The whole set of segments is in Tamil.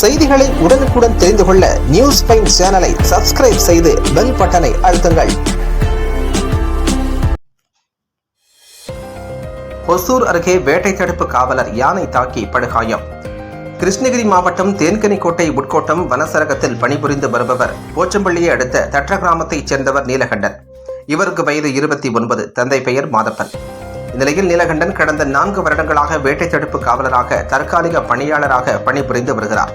செய்திகளை உடனுக்குடன் தெரிந்து கொள்ள நியூஸ் பைன் சேனலை சப்ஸ்கிரைப் செய்து பெல் பட்டனை அழுத்துங்கள். ஒசூர் அருகே வேட்டை தடுப்பு காவலர் யானை தாக்கி படுகாயம். கிருஷ்ணகிரி மாவட்டம் தேன்கனிக்கோட்டை உட்கோட்டம் வனசரகத்தில் பணிபுரிந்து வருபவர் போச்சம்பள்ளியை அடுத்த தற்ற கிராமத்தைச் சேர்ந்தவர் நீலகண்டன். இவருக்கு வயது இருபத்தி ஒன்பது தந்தை பெயர் மாதப்பன். இந்நிலையில் நீலகண்டன் கடந்த நான்கு வருடங்களாக வேட்டை தடுப்பு காவலராக தற்காலிக பணியாளராக பணிபுரிந்து வருகிறார்.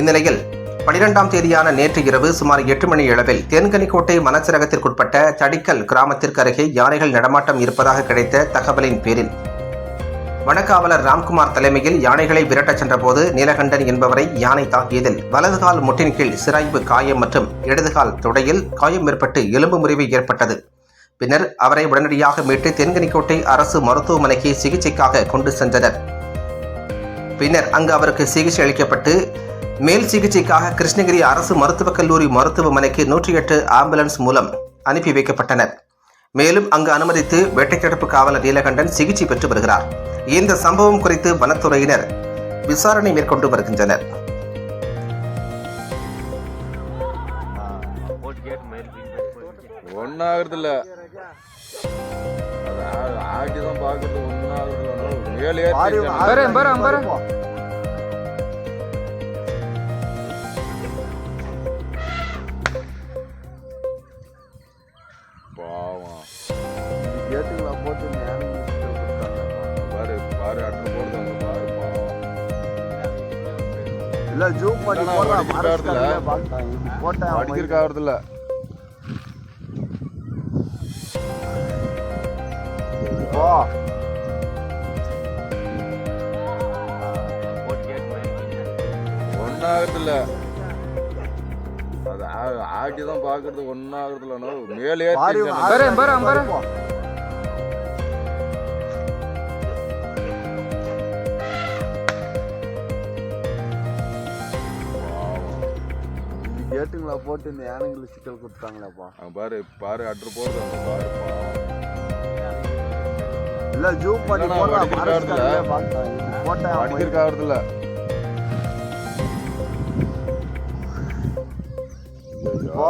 இந்நிலையில் பனிரெண்டாம் தேதியான நேற்று இரவு சுமார் எட்டு மணி அளவில் தேன்கனிக்கோட்டை மனச்சிறகத்திற்குட்பட்ட தடிக்கல் கிராமத்திற்கு அருகே யானைகள் நடமாட்டம் இருப்பதாக கிடைத்த தகவலின் பேரில் வனக்காவலர் ராம்குமார் தலைமையில் யானைகளை விரட்டச் சென்றபோது நீலகண்டன் என்பவரை யானை தாக்கியதில் வலதுகால் முட்டின் கீழ் சிராய்வு காயம் மற்றும் இடதுகால் தொடையில் காயம் ஏற்பட்டு எலும்பு முறிவு ஏற்பட்டது. பின்னர் அவரை உடனடியாக மீட்டு தென்கனிக்கோட்டை அரசு மருத்துவமனைக்கு சிகிச்சைக்காக கொண்டு சென்றனர். பின்னர் அங்கு அவருக்கு சிகிச்சை அளிக்கப்பட்டு மேல் சிகிச்சைக்காக கிருஷ்ணகிரி அரசு மருத்துவக் கல்லூரி மருத்துவமனைக்கு நூற்றி எட்டு ஆம்புலன்ஸ் மூலம் அனுப்பி வைக்கப்பட்டனர். மேலும் அங்கு அனுமதித்து வேட்டைத்தடுப்பு காவலர் நீலகண்டன் சிகிச்சை பெற்று வருகிறார். இந்த சம்பவம் குறித்து வனத்துறையினர் விசாரணை மேற்கொண்டு வருகின்றனர். ஒன்றும் ஆக்கி தான் பார்க்கறது. ஒன்றும் ஆகிறதில்ல ஏழு ஏறி பாரு பாரு அட்டம் போடுது அவங்க பாரு. இல்ல ஜூம் பண்ணி போடலாம் போட்டேன் அடிக்கிறதுக்கு ஆகிறதில்ல போ ஒன்றாகிறதில்ல அது ஆக்கி தான் பார்க்கறது ஒன்றாகிறதுலண்ணா மேலே பாரு பாரு பாரு. கேட்டுங்களா போட்டு இந்த யானைங்களுக்கு சிக்கல் கொடுத்தாங்களாப்பா. பாரு பாரு அட்டு போடுது அங்கே பாரு இல்ல ஜூம் பண்ணி இல்லண்ணா, போடுறா வடிக்கிட்டு மரஸ்காரங்க ஆடுதுல. பார்த்தாங்க போட்டேன் அடிக்கிறதுக்கு ஆகிறதில்ல போ.